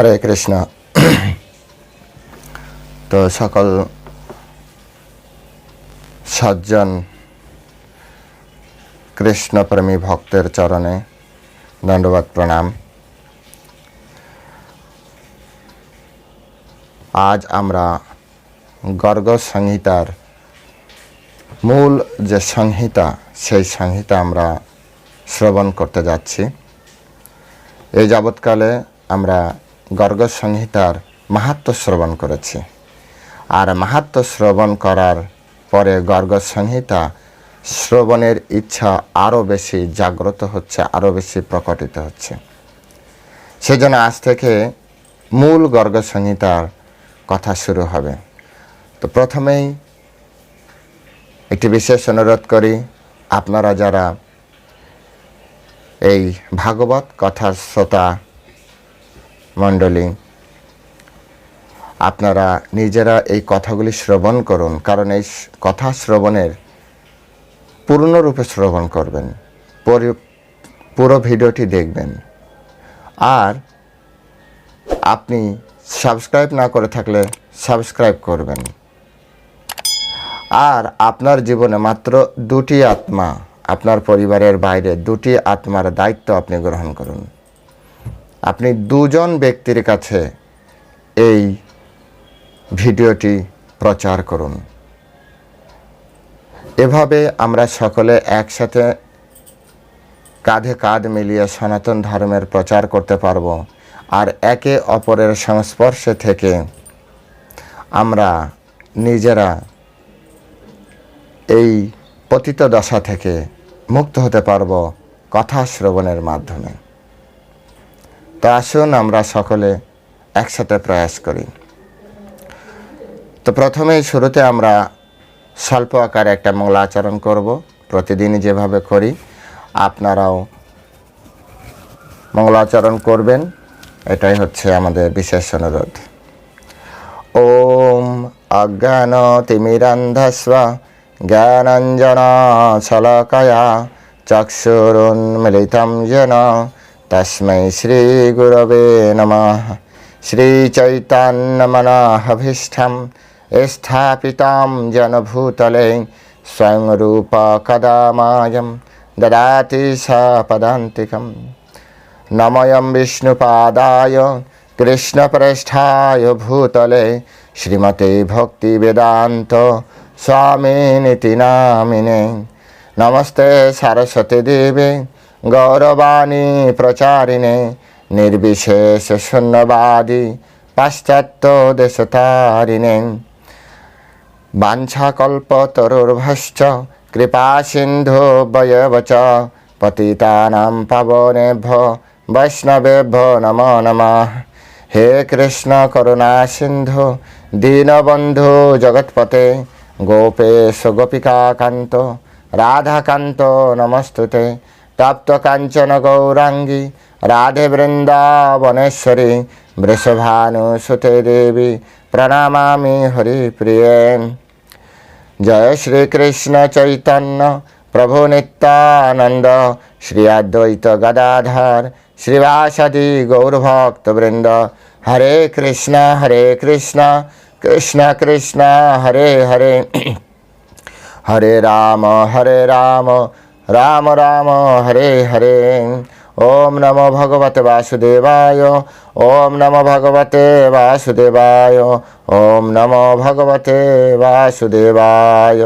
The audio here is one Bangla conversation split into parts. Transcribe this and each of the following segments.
হরে কৃষ্ণ। তো সকল সজ্জন কৃষ্ণপ্রেমী ভক্তের চরণে দণ্ডবাদ প্রণাম। আজ আমরা গর্গ সংহিতার মূল যে সংহিতা, সেই সংহিতা আমরা শ্রবণ করতে যাচ্ছি। এই যাবৎকালে আমরা গর্গ সংহিতার মাহাত্ম শ্রবণ করেছি। আর মাহাত্ম শ্রবণ করার পরে গর্গ সংহিতা শ্রবণের ইচ্ছা আরও বেশি জাগ্রত হচ্ছে, আরও বেশি প্রকটিত হচ্ছে। সেজন্য আজ থেকে মূল গর্গ সংহিতার কথা শুরু হবে। তো প্রথমেই একটি বিশেষ অনুরোধ করি, আপনারা যারা এই ভাগবত কথার শ্রোতা মণ্ডলী, আপনারা নিজেরা এই কথাগুলি শ্রবণ করুন, কারণ এই কথা শ্রবণের পূর্ণরূপে শ্রবণ করবেন, পুরো ভিডিওটি দেখবেন। আর আপনি সাবস্ক্রাইব না করে থাকলে সাবস্ক্রাইব করবেন। আর আপনার জীবনে মাত্র দুটি আত্মা, আপনার পরিবারের বাইরে দুটি আত্মার দায়িত্ব আপনি গ্রহণ করুন। আপনি দুজন ব্যক্তির কাছে এই ভিডিওটি প্রচার করুন। এভাবে আমরা সকলে একসাথে কাঁধে কাঁধ মিলিয়ে সনাতন ধর্মের প্রচার করতে পারব আর একে অপরের সংস্পর্শে থেকে আমরা নিজেরা এই পতিত দশা থেকে মুক্ত হতে পারব কথা শ্রবণের মাধ্যমে। তো আসুন আমরা সকলে একসাথে প্রয়াস করি। তো প্রথমেই শুরুতে আমরা স্বল্প আকারে একটা মঙ্গলা আচরণ করব। প্রতিদিনই যেভাবে করি, আপনারাও মঙ্গলাচরণ করবেন। এটাই হচ্ছে আমাদের বিশেষ অনুরোধ। ওম অজ্ঞান তিমিরান্ধস্ব জ্ঞানঞ্জন শলকয়া চক্ষুরুন্মিলিতম যেন তস্মৈ শ্রীগুরবে নম শ্রীচৈতন্যমনাভীষ্ঠম স্থাপিতাম জনভূতলে স্বয়ং রূপ কদা মায়ম দদাতি সপদান্তিকম নময়ম বিষ্ণুপাদায় কৃষ্ণপ্রেষ্ঠায় ভূতলে শ্রীমতে ভক্তিবেদান্ত স্বামিনীতি নামিনে নমস্তে সারস্বতী দেবী গৌরবাণী প্রচারিণে নির্বিশেষ শূন্যবাদী পাশ্চাত্য দেশতারিণে। বাঞ্ছাকল্পতরুর্ভশ্চ কৃপা সিন্ধু বয়বচ, পতিতানাম পাবনেভ্য, বৈষ্ণবেভ্য নম নম। হে কৃষ্ণ করুণা সিন্ধু, দীনবন্ধু জগৎপতে, গোপেশ গোপিকা কান্ত রাধাকান্ত নমস্তুতে। তপ্তকাঞ্চন গৌরাঙ্গী রাধে বৃন্দাবনেশ্বরী বৃষভানুসুতে দেবী প্রণামামি হরিপ্রিয়ে জয় শ্রীকৃষ্ণ চৈতন্য, প্রভু নিত্যানন্দ, শ্রী অদ্বৈত গদাধর, শ্রীবাসাদি গৌরভক্তবৃন্দ। হরে কৃষ্ণ হরে কৃষ্ণ কৃষ্ণ কৃষ্ণ, হরে হরে। হরে রাম হরে রাম রাম রাম, হরে হরে। ওম নম ভগবতে বাসুদেবায়। ওম নম ভগবতে বাসুদেবায়। ওম নম ভগবতে বাসুদেবায়।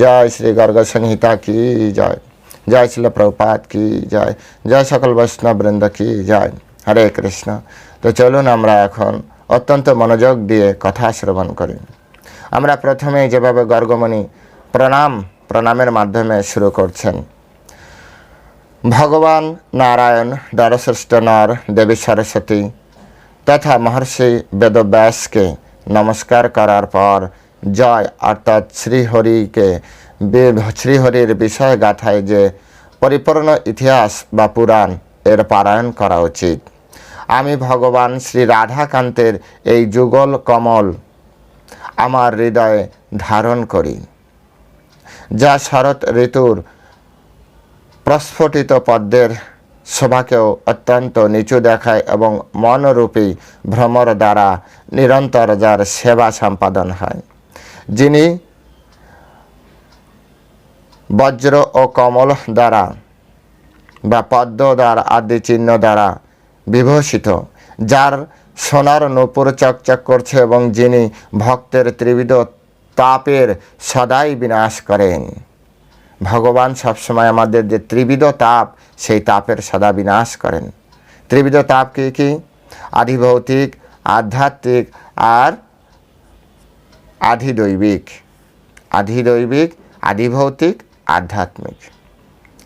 জয় শ্রী গর্গ সংহিতা কি জয়। জয় শিল প্রপাত কি জয়। জয় সকল বৈষ্ণববৃন্দ কি জয়। হরে কৃষ্ণ। তো চলুন আমরা এখন অত্যন্ত মনোযোগ দিয়ে কথা শ্রবণ করি। আমরা প্রথমে যেভাবে গর্গমণি প্রণাম প্রণামের মাধ্যমে শুরু করছেন। ভগবান নারায়ণ দ্বারশ্রেষ্ঠ নর দেবী সরস্বতী তথা মহর্ষি বেদব্যাসকে নমস্কার করার পর জয় অর্থাৎ শ্রীহরিকে শ্রীহরির বিষয় গাথায় যে পরিপূর্ণ ইতিহাস বা পুরাণ এর পারায়ণ করা উচিত। আমি ভগবান শ্রী রাধাকান্তের এই যুগল কমল আমার হৃদয়ে ধারণ করি। যা শরৎ ঋতুর প্রস্ফুটিত পদ্মের শোভাকেও অত্যন্ত নিচু দেখায় এবং মনরূপী ভ্রমর দ্বারা নিরন্তর যার সেবা সম্পাদন হয়। যিনি বজ্র ও কমল দ্বারা বা পদ্ম দ্বারা আদি চিহ্ন দ্বারা বিভূষিত, যার সোনার নূপুর চকচক করছে এবং যিনি ভক্তের ত্রিবিধ তাপের সদাই বিনাশ করেন। ভগবান সবসময় আমাদের যে ত্রিবিধ তাপ, সেই তাপের সদা বিনাশ করেন। ত্রিবিধ তাপ কি কি? আধিভৌতিক, আধ্যাত্মিক আর আধিদৈবিক। আধিদৈবিক, আধিভৌতিক, আধ্যাত্মিক।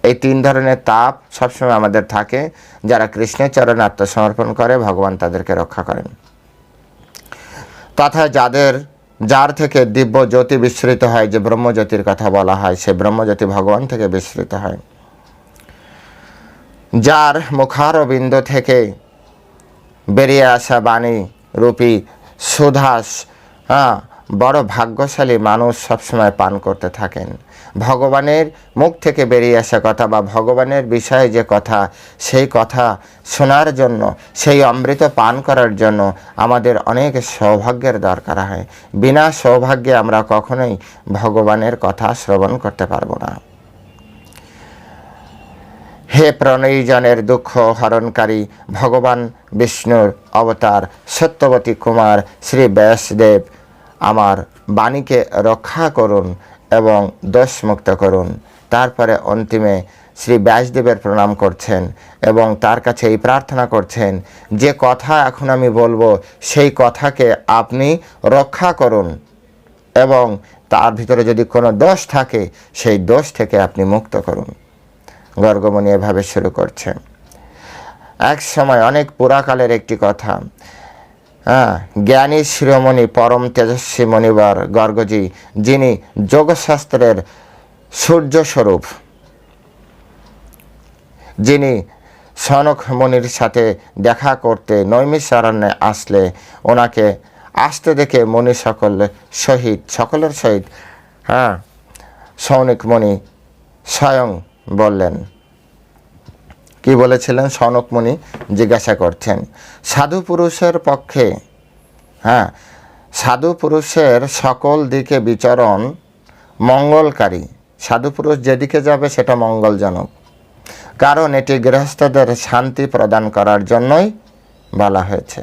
এই তিন ধরনের তাপ সবসময় আমাদের থাকে। যারা কৃষ্ণের চরণে আত্মসমর্পণ করে, ভগবান তাদেরকে রক্ষা করেন। তথা যাদের যার থেকে দিব্য জ্যোতি বিস্তৃত হয়, যে ব্রহ্মজ্যোতির কথা বলা হয়, সে ব্রহ্মজ্যোতি ভগবান থেকে বিস্তৃত হয়। যার মুখারবিন্দ থেকে বেরিয়ে আসা বাণী রূপী সুধাস হ্যাঁ বড় ভাগ্যশালী মানুষ সবসময় পান করতে থাকেন। ভগবানের মুখ থেকে বেরিয়ে আসা কথা বা ভগবানের বিষয়ে যে কথা, সেই কথা শোনার জন্য, সেই অমৃত পান করার জন্য আমাদের অনেক সৌভাগ্যের দরকার হয়। বিনা সৌভাগ্যে আমরা কখনোই ভগবানের কথা শ্রবণ করতে পারব না। হে প্রণয়ীজনের দুঃখ হরণকারী ভগবান বিষ্ণুর অবতার সত্যবতী কুমার শ্রী ব্যাসদেব, আমার বাণীকে রক্ষা করুন। এবং দোষ মুক্ত করুন। তারপরে অন্তিমে শ্রী ব্যাসদেবের প্রণাম করছেন এবং তার কাছে এই প্রার্থনা করছেন, যে কথা এখন আমি বলব, সেই কথাকে আপনি রক্ষা করুন। এবং তার ভিতরে যদি কোনো দোষ থাকে, সেই দোষ থেকে আপনি মুক্ত করুন। গর্গমণি এভাবে শুরু করছেন। এক সময় অনেক পুরাকালের একটি কথা জ্ঞানী শিরোমণি পরম তেজস্বী মণিবর গর্গজি, যিনি যোগশাস্ত্রের সূর্যস্বরূপ। যিনি সনক মনির সাথে দেখা করতে নৈমিষারণ্যে আসলে ওনাকে আসতে দেখে মণি সকল সহিত, সকলের সহিত হ্যাঁ সৌনিক মণি স্বয়ং বললেন কি বলেছিলেন? সনকমণি জিজ্ঞাসা করছেন, সাধু পুরুষের পক্ষে হ্যাঁ সাধু পুরুষের সকল দিকে বিচরণ মঙ্গলকারী। সাধু পুরুষ যেদিকে যাবে সেটা মঙ্গলজনক। কারণ এটি গৃহস্থদের শান্তি প্রদান করার জন্যই বলা হয়েছে।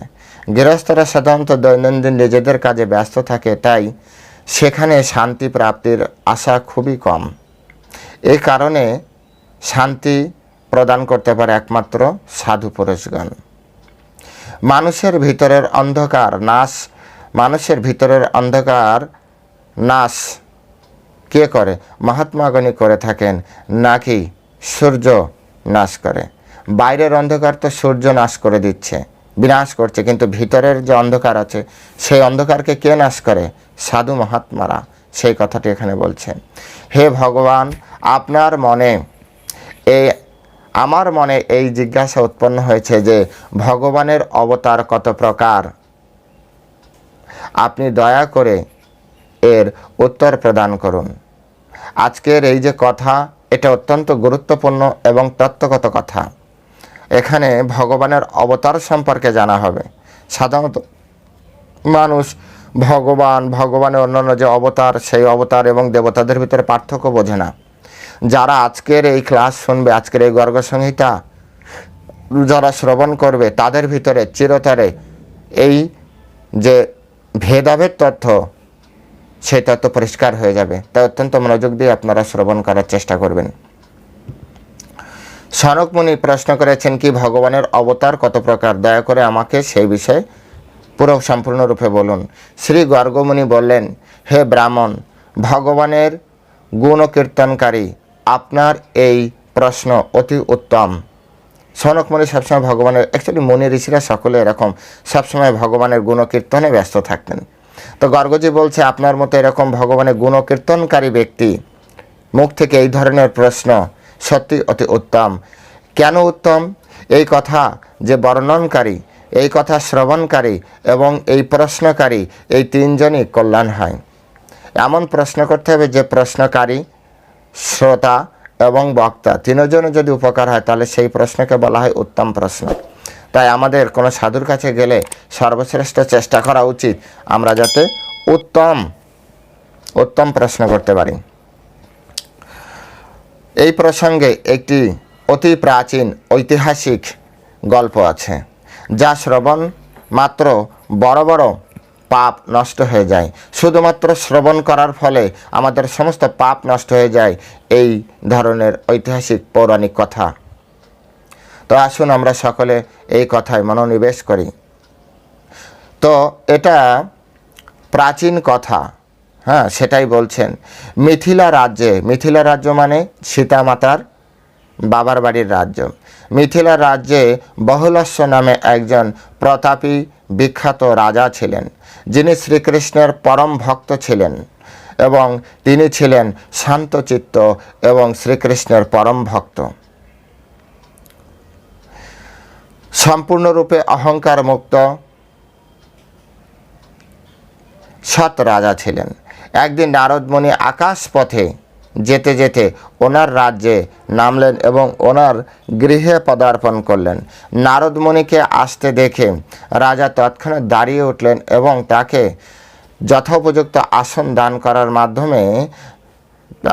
গৃহস্থরা সাধারণত দৈনন্দিন নিজেদের কাজে ব্যস্ত থাকে, তাই সেখানে শান্তি প্রাপ্তির আশা খুবই কম। এই কারণে শান্তি প্রদান করতে পারে একমাত্র সাধু পুরুষগণ। মানুষের ভিতরের অন্ধকার নাশ, মানুষের ভিতরের অন্ধকার নাশ কে করে? মহাত্মাগণি করে থাকেন, নাকি সূর্য নাশ করে? বাইরের অন্ধকার তো সূর্য নাশ করে দিচ্ছে, বিনাশ করছে, কিন্তু ভিতরের যে অন্ধকার আছে, সেই অন্ধকারকে কে নাশ করে? সাধু মহাত্মারা, সেই কথাটি এখানে বলছেন। হে ভগবান, আপনার মনে এই আমার মনে এই জিজ্ঞাসা উৎপন্ন হয়েছে যে, ভগবানের অবতার কত প্রকার? আপনি দয়া করে এর উত্তর প্রদান করুন। আজকের এই যে কথা, এটা অত্যন্ত গুরুত্বপূর্ণ এবং তত্ত্বগত কথা। এখানে ভগবানের অবতার সম্পর্কে জানা হবে। সাধারণত মানুষ ভগবান, ভগবানের অন্যান্য যে অবতার, সেই অবতার এবং দেবতাদের ভিতরে পার্থক্য বোঝে না। যারা আজকের এই ক্লাস শুনবে, আজকের এই গর্গ সংহিতা যারা শ্রবণ করবে, তাদের ভিতরে চিরতরে এই যে ভেদাভেদ তথ্য সেই তথ্য পরিষ্কার হয়ে যাবে। তাই অত্যন্ত মনোযোগ দিয়ে আপনারা শ্রবণ করার চেষ্টা করবেন। সনকমুনি প্রশ্ন করেছেন কি, ভগবানের অবতার কত প্রকার? দয়া করে আমাকে সেই বিষয়ে পুরো সম্পূর্ণরূপে বলুন। শ্রী গর্গমুনি বললেন, হে ব্রাহ্মণ, ভগবানের গুণকীর্তনকারী আপনার এই প্রশ্ন অতি উত্তম। সনকমণি সবসময় ভগবানের অ্যাকচুয়ালি মনি ঋষিরা সকলে এরকম সবসময় ভগবানের গুণকীর্তনে ব্যস্ত থাকতেন। তো গর্গজি বলছে, আপনার মতো এরকম ভগবানের গুণকীর্তনকারী ব্যক্তি মুখ থেকে এই ধরনের প্রশ্ন সত্যি অতি উত্তম। কেন উত্তম? এই কথা যে বর্ণনকারী, এই কথা শ্রবণকারী এবং এই প্রশ্নকারী এই তিনজনই কল্যাণ হয়। এমন প্রশ্ন করতে হবে যে প্রশ্নকারী শ্রোতা এবং বক্তা তিনজনে যদি উপকার হয়, তাহলে সেই প্রশ্নকে বলা হয় উত্তম প্রশ্ন। তাই আমাদের কোনো সাধুর কাছে গেলে সর্বশ্রেষ্ঠ চেষ্টা করা উচিত আমরা যাতে উত্তম উত্তম প্রশ্ন করতে পারি। এই প্রসঙ্গে একটি অতি প্রাচীন ঐতিহাসিক গল্প আছে, যা শ্রবণ মাত্র বড় বড় পাপ নষ্ট হয়ে যায়। শুধুমাত্র শ্রবণ করার ফলে আমাদের সমস্ত পাপ নষ্ট হয়ে যায়। এই ধরনের ঐতিহাসিক পৌরাণিক কথা। তো আসুন আমরা সকলে এই কথায় মনোনিবেশ করি। তো এটা প্রাচীন কথা। হ্যাঁ সেটাই বলছেন। মিথিলা রাজ্যে, মিথিলা রাজ্য মানে সীতামাতার বাবার বাড়ির রাজ্য। মিথিলা রাজ্যে বহুলস্য নামে একজন প্রতাপী বিখ্যাত রাজা ছিলেন। যিনি শ্রীকৃষ্ণের পরম ভক্ত ছিলেন এবং তিনি ছিলেন শান্তচিত্ত এবং শ্রীকৃষ্ণের পরম ভক্ত। সম্পূর্ণরূপে অহংকার মুক্ত সৎ রাজা ছিলেন। একদিন নারদমণি আকাশ পথে যেতে যেতে ওনার রাজ্যে নামলেন এবং ওনার গৃহে পদার্পণ করলেন। নারদমণিকে আসতে দেখে রাজা তৎক্ষণাৎ দাঁড়িয়ে উঠলেন এবং তাকে যথোপযুক্ত আসন দান করার মাধ্যমে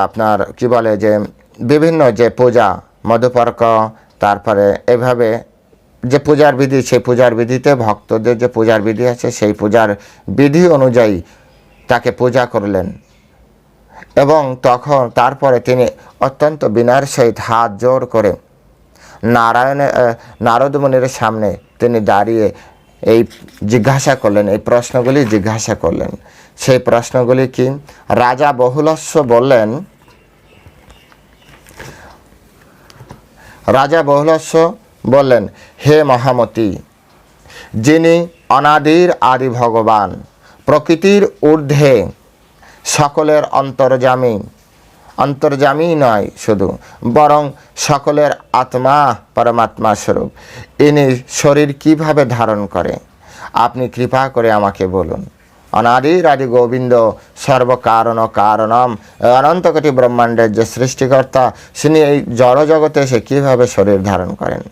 আপনার কি বলে যে বিভিন্ন যে পূজা, মধুপর্ক, তারপরে এভাবে যে পূজার বিধি, সেই পূজার বিধিতে ভক্তদের যে পূজার বিধি আছে, সেই পূজার বিধি অনুযায়ী তাকে পূজা করলেন। এবং তখন তারপরে তিনি অত্যন্ত বিনার সহিত হাত জোর করে নারায়ণের আহ, নারদ মুনির সামনে তিনি দাঁড়িয়ে এই জিজ্ঞাসা করলেন এই প্রশ্নগুলি জিজ্ঞাসা করলেন। সেই প্রশ্নগুলি কি? রাজা বহুলস্য বললেন রাজা বহুলস্য বললেন হে মহামতি যিনি অনাদির আদি ভগবান প্রকৃতির ঊর্ধ্বে সকলের অন্তর্জামী। অন্তর্জামী নয় শুধু, বরং সকলের আত্মা পরমাত্মা স্বরূপ। ইনি শরীর কীভাবে ধারণ করে? আপনি কৃপা করে আমাকে বলুন। অনাদি আদি গোবিন্দ, সর্বকারণ কারণম, অনন্ত কোটি ব্রহ্মাণ্ডের যে সৃষ্টিকর্তা, তিনি এই জড়জগতে সে কীভাবে শরীর ধারণ করেন?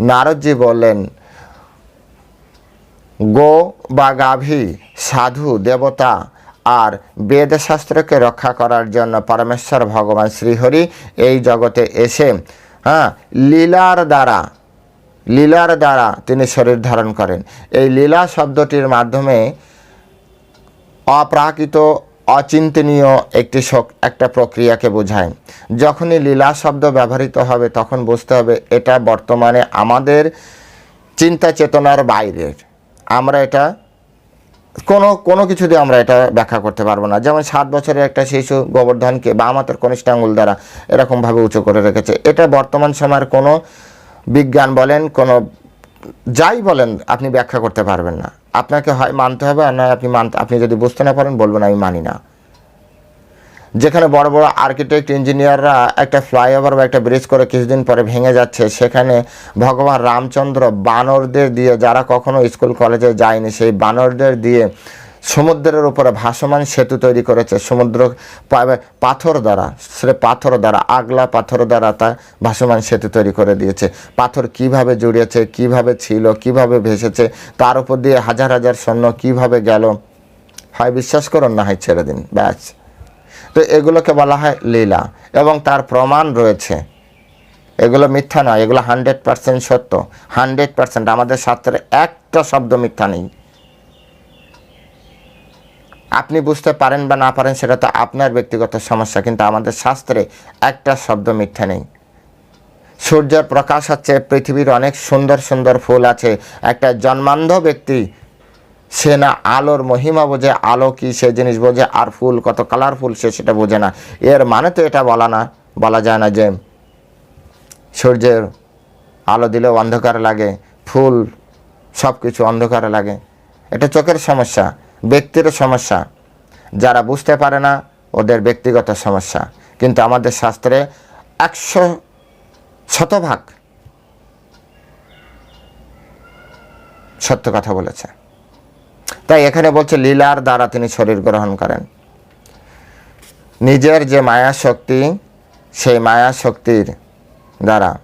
নারদজি বললেন, গো বা গাভী, সাধু, দেবতা আর বেদশাস্ত্রকে রক্ষা করার জন্য পরমেশ্বর ভগবান শ্রীহরি এই জগতে এসে হ্যাঁ লীলার দ্বারা লীলার দ্বারা তিনি শরীর ধারণ করেন। এই লীলা শব্দটির মাধ্যমে অপ্রাকৃত, অচিন্তনীয় একটি একটা প্রক্রিয়াকে বোঝায়। যখনই লীলা শব্দ ব্যবহৃত হবে, তখন বুঝতে হবে এটা বর্তমানে আমাদের চিন্তা চেতনার বাইরের আমরা এটা কোনো কোনো কিছু দিয়ে আমরা এটা ব্যাখ্যা করতে পারব না। যেমন সাত বছরের একটা শিশু গোবর্ধনকে বা আমাদের কনিষ্ঠ আঙুল দ্বারা এরকমভাবে উঁচু করে রেখেছে। এটা বর্তমান সময়ের কোনো বিজ্ঞান বলেন, কোনো যাই বলেন, আপনি ব্যাখ্যা করতে পারবেন না। আপনাকে হয় মানতে হবে আর নয় আপনি মানতে, আপনি যদি বুঝতে না পারেন, বলবেন আমি মানি না। যেখানে বড় বড় আর্কিটেক্ট ইঞ্জিনিয়াররা একটা ফ্লাইওভার বা একটা ব্রিজ করে কিছুদিন পরে ভেঙে যাচ্ছে, সেখানে ভগবান রামচন্দ্র বানরদের দিয়ে যারা কখনো স্কুল কলেজে যায়নি, সেই বানরদের দিয়ে সমুদ্রের উপরে ভাসমান সেতু তৈরি করেছে। সমুদ্র পাথর দ্বারা, সে পাথর দ্বারা, আগলা পাথর দ্বারা তা ভাসমান সেতু তৈরি করে দিয়েছে। পাথর কীভাবে জুড়িয়েছে কীভাবে ছিল, কীভাবে ভেসেছে, তার উপর দিয়ে হাজার হাজার সৈন্য কীভাবে গেল হয় বিশ্বাস করুন না হয় ছেড়ে দিন, ব্যাস। তো এগুলোকে বলা হয় লীলা এবং তার প্রমাণ রয়েছে। এগুলো মিথ্যা নয়, এগুলো হান্ড্রেড পার্সেন্ট সত্য। হান্ড্রেড পার্সেন্ট, আমাদের শাস্ত্রে একটা শব্দ মিথ্যা নেই। আপনি বুঝতে পারেন বা না পারেন, সেটা তো আপনার ব্যক্তিগত সমস্যা, কিন্তু আমাদের শাস্ত্রে একটা শব্দ মিথ্যা নেই। সূর্যের প্রকাশ হচ্ছে, পৃথিবীর অনেক সুন্দর সুন্দর ফুল আছে। একটা জন্মান্ধ ব্যক্তি সে না আলোর মহিমা বোঝে, আলো কি সে জিনিস বোঝে, আর ফুল কত কালারফুল সে সেটা বোঝে না। এর মানে তো এটা বলা না, বলা যায় না যে সূর্যের আলো দিলেও অন্ধকার লাগে, ফুল সব কিছু অন্ধকারে লাগে। এটা চোখের সমস্যা ব্যক্তির সমস্যা। যারা বুঝতে পারে না, ওদের ব্যক্তিগত সমস্যা। কিন্তু আমাদের শাস্ত্রে একশো শতভাগ সত্য কথা বলেছে। তাই এখানে বলছে লীলার দ্বারা তিনি শরীর গ্রহণ করেন। নিজের যে মায়া শক্তি সেই মায়া শক্তির দ্বারা।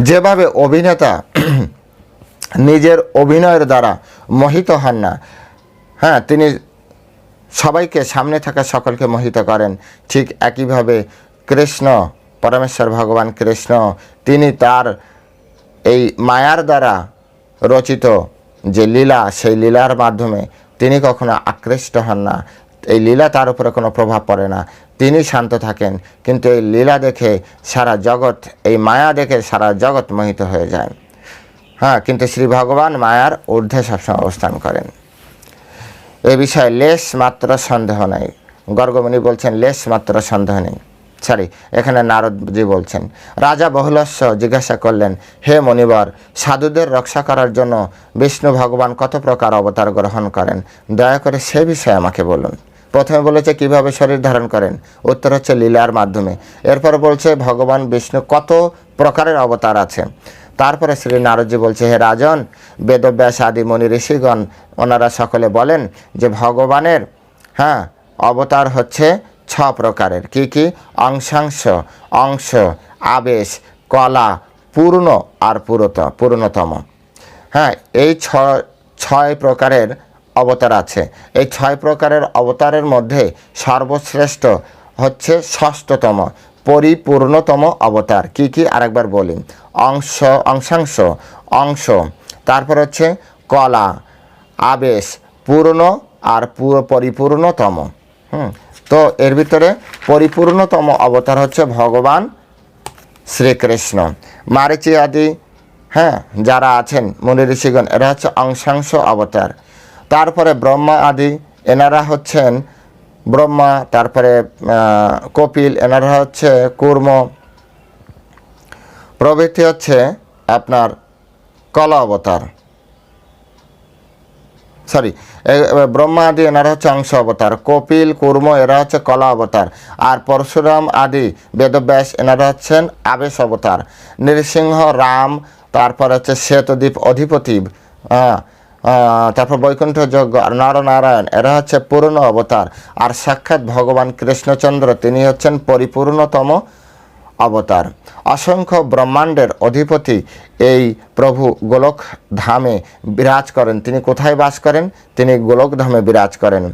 যেভাবে অভিনেতা নিজের অভিনয়ের দ্বারা মোহিত হন না হ্যাঁ তিনি সবাইকে সামনে থাকা সকলকে মোহিত করেন। ঠিক একইভাবে কৃষ্ণ, পরমেশ্বর ভগবান কৃষ্ণ, তিনি তার এই মায়ার দ্বারা রচিত যে লীলা, সেই লীলার মাধ্যমে তিনি কখনো আকৃষ্ট হন না। এই লীলা তার উপরে কোনো প্রভাব পড়ে না। তিনি শান্ত থাকেন, কিন্তু এই লীলা দেখে সারা জগৎ, এই মায়া দেখে সারা জগৎ মোহিত হয়ে যায়। হ্যাঁ কিন্তু শ্রী ভগবান মায়ার ঊর্ধ্বে সবসময় অবস্থান করেন। এ বিষয়ে লেশ মাত্র সন্দেহ নাই। গর্গমণি বলছেন, লেশ মাত্র সন্দেহ নেই। সরি এখানে নারদজি বলছেন, রাজা বহুলস্য জিজ্ঞাসা করলেন, হে মণিবর, সাধুদের রক্ষা করার জন্য বিষ্ণু ভগবান কত প্রকার অবতার গ্রহণ করেন? দয়া করে সে বিষয়ে আমাকে বলুন। প্রথমে বলেছে, কীভাবে শরীর ধারণ করেন? উত্তর হচ্ছে, লীলার মাধ্যমে। এরপর বলছে, ভগবান বিষ্ণু কত প্রকারের অবতার আছে? তারপরে শ্রী নারদজি বলছে, হে রাজন বেদব্যাস আদি মুনি ঋষিগণ, ওনারা সকলে বলেন যে ভগবানের হ্যাঁ অবতার হচ্ছে ছ প্রকারের। কি কি? অংশাংশ, অংশ, আবেশ, কলা, পূর্ণ আর পুরত, পূর্ণতম। হ্যাঁ এই ছয় প্রকারের অবতার আছে। এই ছয় প্রকারের অবতারের মধ্যে সর্বশ্রেষ্ঠ হচ্ছে ষষ্ঠতম। পরিপূর্ণতম অবতার। কি কি? আরেকবার বলি। অংশ, অংশাংশ, অংশ। তারপর হচ্ছে কলা, আবেশ, পূর্ণ আর পুরো পরিপূর্ণতম। হুম? তো এর ভিতরে পরিপূর্ণতম অবতার হচ্ছে ভগবান শ্রীকৃষ্ণ। মারিচি আদি হ্যাঁ যারা আছেন, মুনি ঋষিগণ, এরা হচ্ছে অংশাংশ অবতার। তারপরে ব্রহ্মা আদি, এনারা হচ্ছেন ব্রহ্মা, তারপরে কপিল, এনারা হচ্ছে কুর্ম। প্রভৃতি হচ্ছে আপনার কলা অবতার। সরি ব্রহ্মা আদি, এনারা হচ্ছে অংশ অবতার। কপিল, কুর্ম, এরা হচ্ছে কলা অবতার। আর পরশুরাম আদি, বেদব্যাস, এনারা হচ্ছেন আবেশ অবতার। নৃসিংহ, রাম, তারপর হচ্ছে শ্বেতদ্বীপ অধিপতি হ্যাঁ তারপর বৈকুণ্ঠ যজ্ঞ আর নরনারায়ণ এরা হচ্ছে পূর্ণ অবতার। আর সাক্ষাৎ ভগবান কৃষ্ণচন্দ্র, তিনি হচ্ছেন পরিপূর্ণতম অবতার। অসংখ্য ব্রহ্মাণ্ডের অধিপতি এই প্রভু গোলক ধামে বিরাজ করেন। তিনি কোথায় বাস করেন? তিনি গোলক ধামে বিরাজ করেন।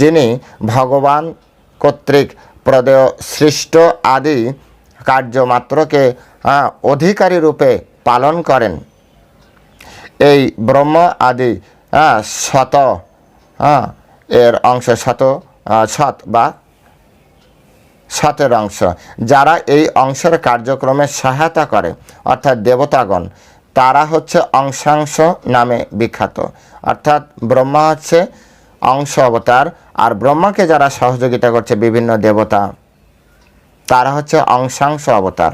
যিনি ভগবান কর্তৃক প্রদেয় সৃষ্ট আদি কার্যমাত্রকে অধিকারী রূপে পালন করেন। এই ব্রহ্ম আদি হ্যাঁ, শত হ্যাঁ, এর অংশ শত সৎ বা সতের অংশ। যারা এই অংশের কার্যক্রমে সহায়তা করে অর্থাৎ দেবতাগণ তারা হচ্ছে অংশাংশ নামে বিখ্যাত। অর্থাৎ ব্রহ্মা হচ্ছে অংশ অবতার আর ব্রহ্মাকে যারা সহযোগিতা করছে বিভিন্ন দেবতা তারা হচ্ছে অংশাংশ অবতার।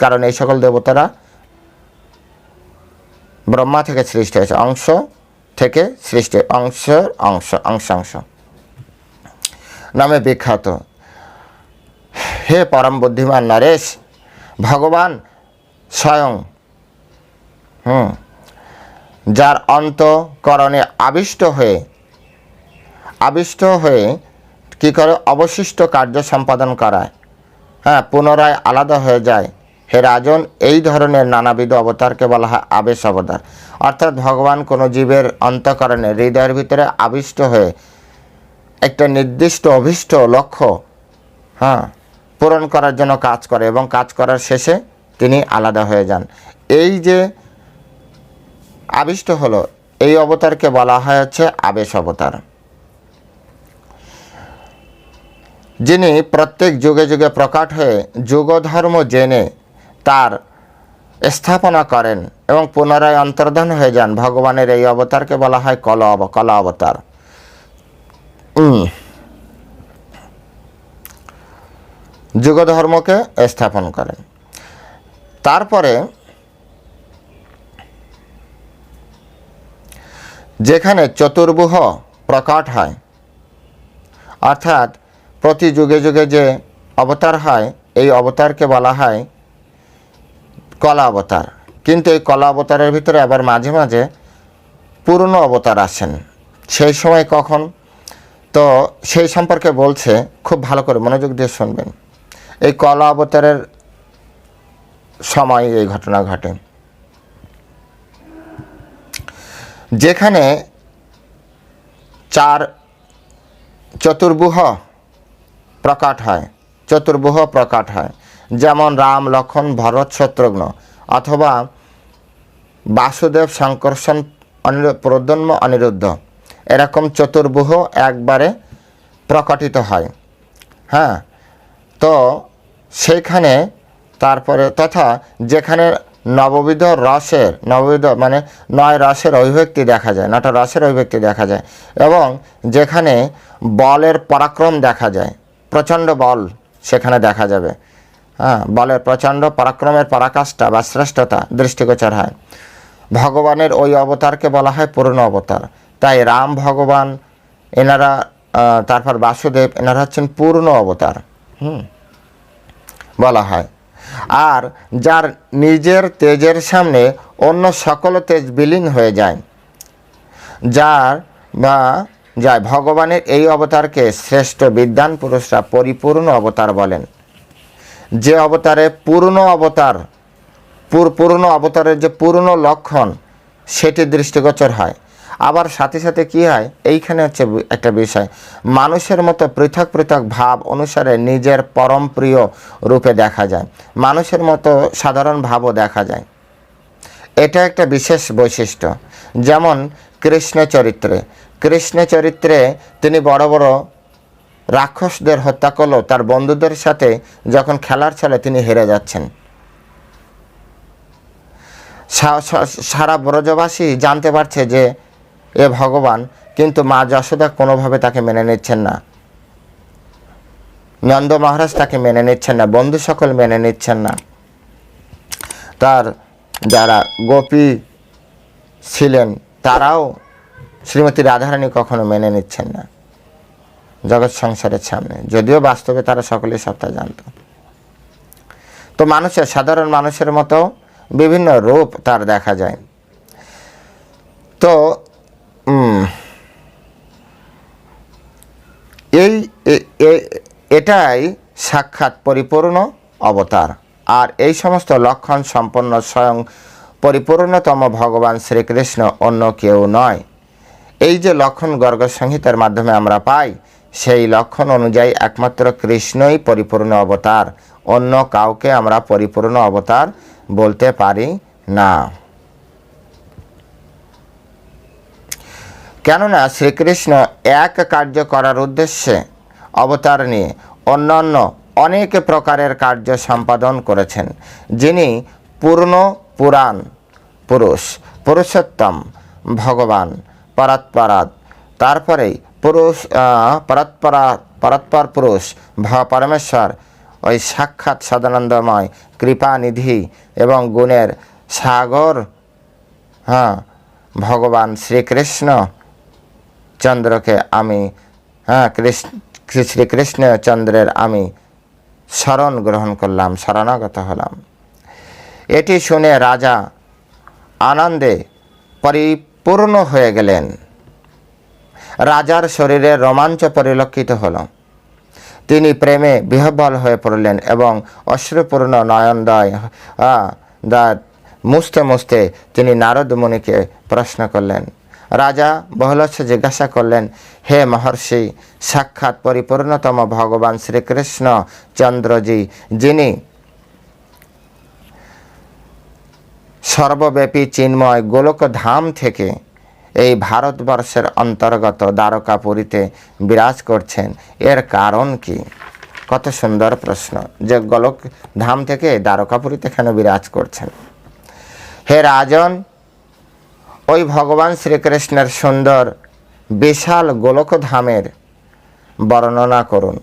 কারণ এই সকল দেবতারা ব্রহ্মা থেকে সৃষ্টি হয়েছে, অংশ থেকে সৃষ্টি অংশ অংশ অংশাংশ নামে বিখ্যাত। হে পরম বুদ্ধিমান নরেশ, ভগবান স্বয়ং, হুম, যার অন্তকরণে আবিষ্ট হয়ে আবিষ্ট হয়ে কি করে অবশিষ্ট কার্য সম্পাদন করায় হ্যাঁ পুনরায় আলাদা হয়ে যায় হে রাজন, এই ধরনের নানাবিধ অবতারকে বলা হয় আবেশ অবতার। অর্থাৎ ভগবান কোনো জীবের অন্তকরণে হৃদয়ের ভিতরে আবিষ্ট হয়ে একটা নির্দিষ্ট অভিষ্ট লক্ষ্য হ্যাঁ পূরণ করার জন্য কাজ করে এবং কাজ করার শেষে তিনি আলাদা হয়ে যান। এই যে আবিষ্ট হলো, এই অবতারকে বলা হয় হচ্ছে আবেশ অবতার। যিনি প্রত্যেক যুগে যুগে প্রকাট হয়ে যুগধর্ম জেনে তার স্থাপনা করেন এবং পুনরায় অন্তর্ধান হয়ে যান। ভগবানের এই অবতারকে বলা হয় কল কলা অবতার। উম। যুগধর্মকে স্থাপন করেন। তারপরে যেখানে চতুর্ভুহ প্রকাট হয়, অর্থাৎ প্রতি যুগে যুগে যে অবতার হয়, এই অবতারকে বলা হয় কলা অবতার। কিন্তু এই কলা অবতারের ভিতরে আবার মাঝে মাঝে পুরনো অবতার আসেন সেই সময় কখন? তো সেই সম্পর্কে বলছে, খুব ভালো করে মনোযোগ দিয়ে শুনবেন। এই কলা অবতারের সময় এই ঘটনা ঘটে। যেখানে চার চতুর্ভুহ প্রকাট হয়। চতুর্ভুহ প্রকাট হয়। যেমন রাম, লক্ষণ, ভরত, শত্রুঘ্ন অথবা বাসুদেব সংকর্ষণ অনিরু- প্রদ্যন্ম অনিরুদ্ধ। এরকম চতুর্ভুহ একবারে প্রকটিত হয়। হ্যাঁ? তো সেইখানে তারপরে তথা যেখানে নববিধ রসের, নববিধ মানে নয় রসের অভিব্যক্তি দেখা যায়, নটা রসের অভিব্যক্তি দেখা যায় এবং যেখানে বলের পরাক্রম দেখা যায়, প্রচণ্ড বল সেখানে দেখা যাবে। হ্যাঁ বলের প্রচণ্ড পরাক্রমের পরাকাষ্ঠা বা শ্রেষ্ঠতা দৃষ্টিগোচর হয়। ভগবানের ওই অবতারকে বলা হয় পূর্ণ অবতার। তাই রাম ভগবান, এনারা তারপর বাসুদেব, এনারা হচ্ছেন পূর্ণ অবতার। হুম, বলা হয়। আর যার নিজের তেজের সামনে অন্য সকল তেজ বিলীন হয়ে যায়, যার বা যায় ভগবানের এই অবতারকে শ্রেষ্ঠ বিদ্যান পুরুষরা পরিপূর্ণ অবতার বলেন। যে অবতারে পূর্ণ অবতার, পুর- পূর্ণ অবতারের যে পূর্ণ লক্ষণ, সেটি দৃষ্টিগোচর হয়। আবার সাথে সাথে কি হয়? এইখানে হচ্ছে একটা বিষয়। মানুষের মতো পৃথক পৃথক ভাব অনুসারে নিজের পরম প্রিয় রূপে দেখা যায়। মানুষের মতো সাধারণ ভাবও দেখা যায়। এটা একটা বিশেষ বৈশিষ্ট্য। যেমন কৃষ্ণ চরিত্রে কৃষ্ণ চরিত্রে তিনি বড় বড় রাক্ষসদের হত্যা করলেও তার বন্ধুদের সাথে যখন খেলার ছলে তিনি হেরে যাচ্ছেন। সারা ব্রজবাসী জানতে পারছে যে এ ভগবান কিন্তু মা যশোদা কোনোভাবে তাকে মেনে নিচ্ছেন না। নন্দ মহারাজ তাকে মেনে নিচ্ছেন না, বন্ধু সকল মেনে নিচ্ছেন না। তার যারা গোপী ছিলেন তারাও শ্রীমতী রাধারানী কখনো মেনে নিচ্ছেন না। জগৎ সংসারের সামনে। যদিও বাস্তবে তারা সকলেই সবটা জানত। তো মানুষের, সাধারণ মানুষের মতো বিভিন্ন রূপ তার দেখা যায়। তো এই এটাই সাক্ষাৎ পরিপূর্ণ অবতার। আর এই সমস্ত লক্ষণ সম্পন্ন স্বয়ং পরিপূর্ণতম ভগবান শ্রীকৃষ্ণ অন্য কেউ নয়। এই যে লক্ষণ গর্গ সংহিতার মাধ্যমে আমরা পাই সেই লক্ষণ অনুযায়ী একমাত্র কৃষ্ণই পরিপূর্ণ অবতার। অন্য কাউকে আমরা পরিপূর্ণ অবতার বলতে পারি না। কেননা শ্রীকৃষ্ণ এক কার্য করার উদ্দেশ্যে অবতার নিয়ে অন্যান্য অনেক প্রকারের কার্য সম্পাদন করেছেন, যিনি পূর্ণ পুরাণ, পুরুষ, পুরুষোত্তম, ভগবান পরাৎপরাৎ তারপরেই পুরুষ পরাৎপরা, পরাৎপর পুরুষ, ভ পরমেশ্বর, ওই সাক্ষাৎ সদানন্দময় কৃপানিধি এবং গুণের সাগর হ্যাঁ ভগবান শ্রীকৃষ্ণ চন্দ্রকে আমি হ্যাঁ কৃষ্ণ, শ্রীকৃষ্ণ চন্দ্রের আমি শরণ গ্রহণ করলাম শরণাগত হলাম। এটি শুনে রাজা আনন্দে পরিপূর্ণ হয়ে গেলেন। রাজার শরীরে রোমাঞ্চ পরিলক্ষিত হল। তিনি প্রেমে বিহ্বল হয়ে পড়লেন এবং অশ্রুপূর্ণ নয়নদয় দা- মুছতে মুছতে তিনি নারদ মুনিকে প্রশ্ন করলেন, রাজা, বহলস্য জিজ্ঞাসা করলেন, হে মহর্ষি, সাক্ষাৎ পরিপূর্ণতম ভগবান শ্রীকৃষ্ণ চন্দ্রজি, যিনি সর্বব্যাপী চিন্ময় গোলক ধাম থেকে এই ভারতবর্ষের অন্তর্গত দ্বারকাপুরীতে বিরাজ করছেন। এর কারণ কি? কত সুন্দর প্রশ্ন। যে গোলক ধাম থেকে দ্বারকাপুরীতে কেন বিরাজ করছেন? হে রাজন, ওই ভগবান শ্রীকৃষ্ণের সুন্দর, বিশাল গোলক ধামের বর্ণনা করুন।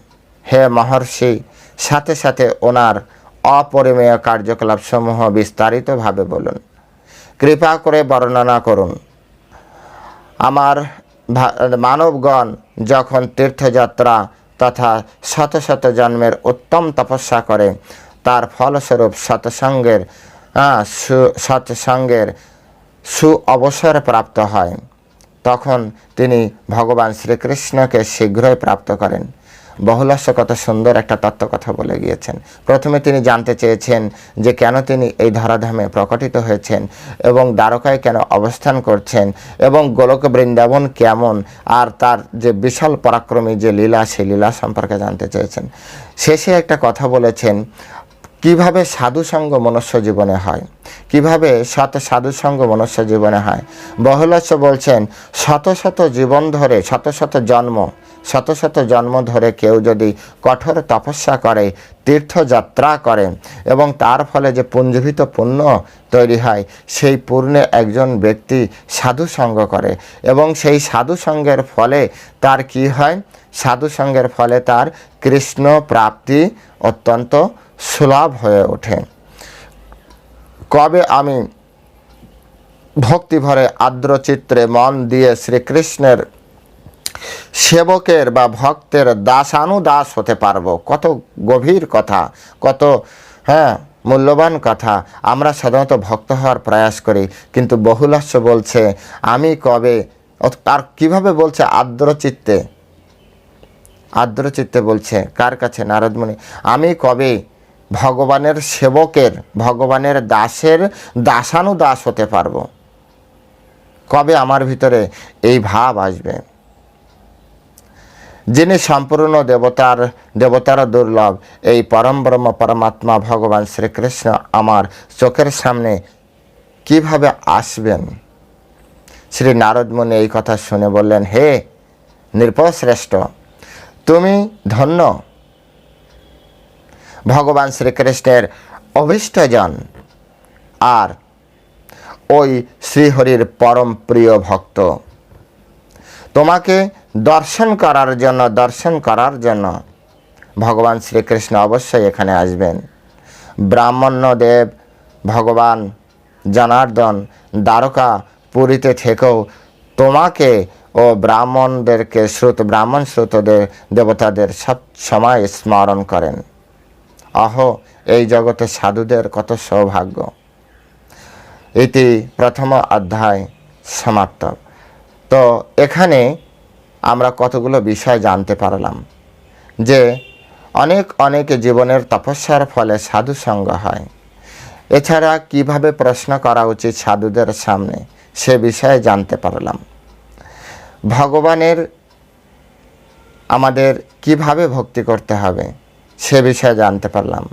হে মহর্ষি, সাথে সাথে ওনার অপরিমেয় কার্যকলাপসমূহ বিস্তারিতভাবে বলুন। কৃপা করে বর্ণনা করুন। আমার মানবগণ যখন তীর্থযাত্রা তথা শত শত জন্মের উত্তম তপস্যা করে, তার ফলস্বরূপ সৎসঙ্গের সু সৎসঙ্গের সু অবসর প্রাপ্ত হয়। তখন তিনি ভগবান শ্রীকৃষ্ণকে শীঘ্রই প্রাপ্ত করেন। বহুলাস্য কত সুন্দর একটা তত্ত্ব কথা বলে গিয়েছেন। প্রথমে তিনি জানতে চেয়েছেন যে কেন তিনি এই ধরাধামে প্রকটিত হয়েছেন এবং দ্বারকায় কেন অবস্থান করছেন এবং গোলক বৃন্দাবন কেমন আর তার যে বিশাল পরাক্রমী যে লীলা, সেই লীলা সম্পর্কে জানতে চেয়েছেন। শেষে একটা কথা বলেছেন, কীভাবে সাধুসঙ্গ মনুষ্য জীবনে হয়? কীভাবে শত সাধুসঙ্গ মনুষ্য জীবনে হয়? বহুলাস্য বলছেন, শত শত জীবন ধরে, শত শত জন্ম শত শত জন্ম ধরে কেউ যদি কঠোর তপস্যা করে, তীর্থযাত্রা করে এবং তার ফলে যে পুঞ্জীভূত পুণ্য তৈরি হয়, সেই পূর্ণে একজন ব্যক্তি সাধু সঙ্গ করে এবং সেই সাধু সঙ্গের ফলে তার কি হয়? সাধু সঙ্গের ফলে তার কৃষ্ণ প্রাপ্তি অত্যন্ত সুলভ হয়ে ওঠে। কবে আমি ভক্তি ভরে আর্দ্র চিত্রে মন দিয়ে শ্রীকৃষ্ণের সেবকের বা ভক্তের দাসানুদাস হতে পারব। কত গভীর কথা, কত হ্যাঁ মূল্যবান কথা। আমরা সাধারণত ভক্ত হওয়ার প্রয়াস করি, কিন্তু বহুলাস্য বলছে, আমি কবে আর কীভাবে বলছে আর্দ্র চিত্তে আর্দ্র চিত্তে বলছে, কার কাছে? নারদমণি, আমি কবে ভগবানের সেবকের, ভগবানের দাসের দাসানুদাস হতে পারব? কবে আমার ভিতরে এই ভাব আসবে? যিনি সম্পূর্ণ দেবতার দেবতার দুর্লভ, এই পরম ব্রহ্ম পরমাত্মা ভগবান শ্রীকৃষ্ণ আমার চোখের সামনে কীভাবে আসবেন? শ্রী নারদমুনি এই কথা শুনে বললেন, হে নৃপশ্রেষ্ঠ তুমি ধন্য। ভগবান শ্রীকৃষ্ণের অভীষ্টজন আর ওই শ্রীহরির পরম প্রিয় ভক্ত। তোমাকে দর্শন করার জন্য, দর্শন করার জন্য ভগবান শ্রীকৃষ্ণ অবশ্যই এখানে আসবেন। ব্রাহ্মণ্যদেব ভগবান জনার্দন দ্বারকা পুরীতে থেকেও তোমাকে ও ব্রাহ্মণদেরকে শ্রুত, ব্রাহ্মণ শ্রুতদের দেবতাদের সব সময় স্মরণ করেন। অহ, এই জগতে সাধুদের কত সৌভাগ্য। এটি প্রথম অধ্যায় সমাপ্ত। তো এখানে আমরা কতগুলো বিষয় জানতে পারলাম, যে অনেক অনেক জীবনের তপস্যার ফলে সাধু সঙ্গ হয়। এছাড়া কীভাবে প্রশ্ন করা উচিত সাধুদের সামনে, সে বিষয়ে জানতে পারলাম। ভগবানের আমাদের কীভাবে ভক্তি করতে হবে, সে বিষয়ে জানতে পারলাম।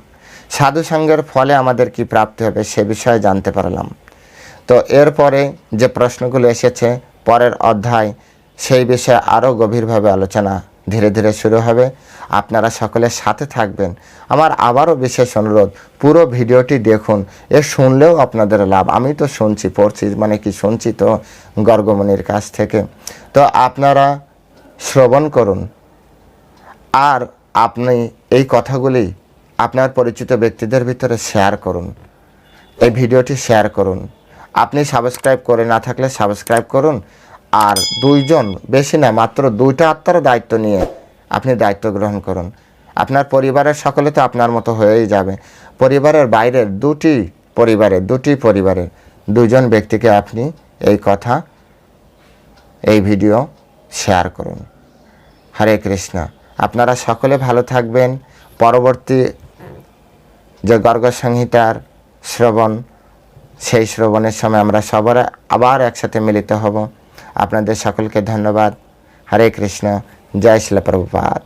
সাধু সঙ্গের ফলে আমাদের কি প্রাপ্তি হবে, সে বিষয়ে জানতে পারলাম। তো এরপরে যে প্রশ্নগুলো এসেছে, পরের অধ্যায় সেই বিষয়ে আরও গভীরভাবে আলোচনা ধীরে ধীরে শুরু হবে। আপনারা সকলের সাথে থাকবেন। আমার আবারও বিশেষ অনুরোধ, পুরো ভিডিওটি দেখুন, এ শুনলেও আপনাদের লাভ। আমি তো শুনছি, পড়ছি মানে কি শুনছি তো গর্গমণির কাছ থেকে। তো আপনারা শ্রবণ করুন। আর আপনি এই কথাগুলি আপনার পরিচিত ব্যক্তিদের ভিতরে শেয়ার করুন। এই ভিডিওটি শেয়ার করুন। আপনি সাবস্ক্রাইব করে না থাকলে সাবস্ক্রাইব করুন। আর দুইজন, বেশি না, মাত্র দুইটা আত্মার দায়িত্ব নিয়ে আপনি দায়িত্ব গ্রহণ করুন। আপনার পরিবারের সকলে তো আপনার মতো হয়েই যাবে। পরিবারের বাইরের দুটি পরিবারের দুটি পরিবারের দুজন ব্যক্তিকে আপনি এই কথা, এই ভিডিও শেয়ার করুন। হরে কৃষ্ণ। আপনারা সকলে ভালো থাকবেন। পরবর্তী যে গর্গ সংহিতার শ্রবণ, সেই শ্রবণের সময় আমরা সবার আবার একসাথে মিলিত হব। আপনাদের সকলকে ধন্যবাদ। হরে কৃষ্ণ। জয় শিল প্রভুপাত